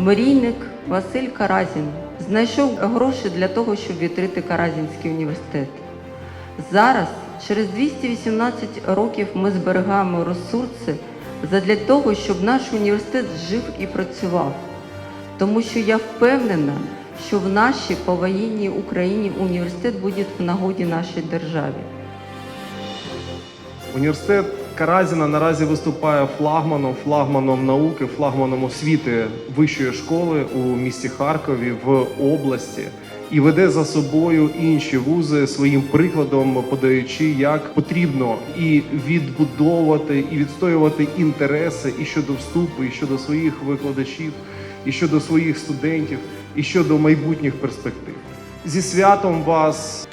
Мрійник Василь Каразін знайшов гроші для того, щоб відкрити Каразінський університет. Зараз, через 218 років, ми зберігаємо ресурси задля того, щоб наш університет жив і працював. Тому що я впевнена, що в нашій повоєнній Україні університет буде в нагоді нашій державі. Університет Каразіна наразі виступає флагманом, флагманом науки, флагманом освіти вищої школи у місті Харкові в області і веде за собою інші вузи своїм прикладом, подаючи, як потрібно і відбудовувати, і відстоювати інтереси і щодо вступу, і щодо своїх викладачів, і щодо своїх студентів, і щодо майбутніх перспектив. Зі святом вас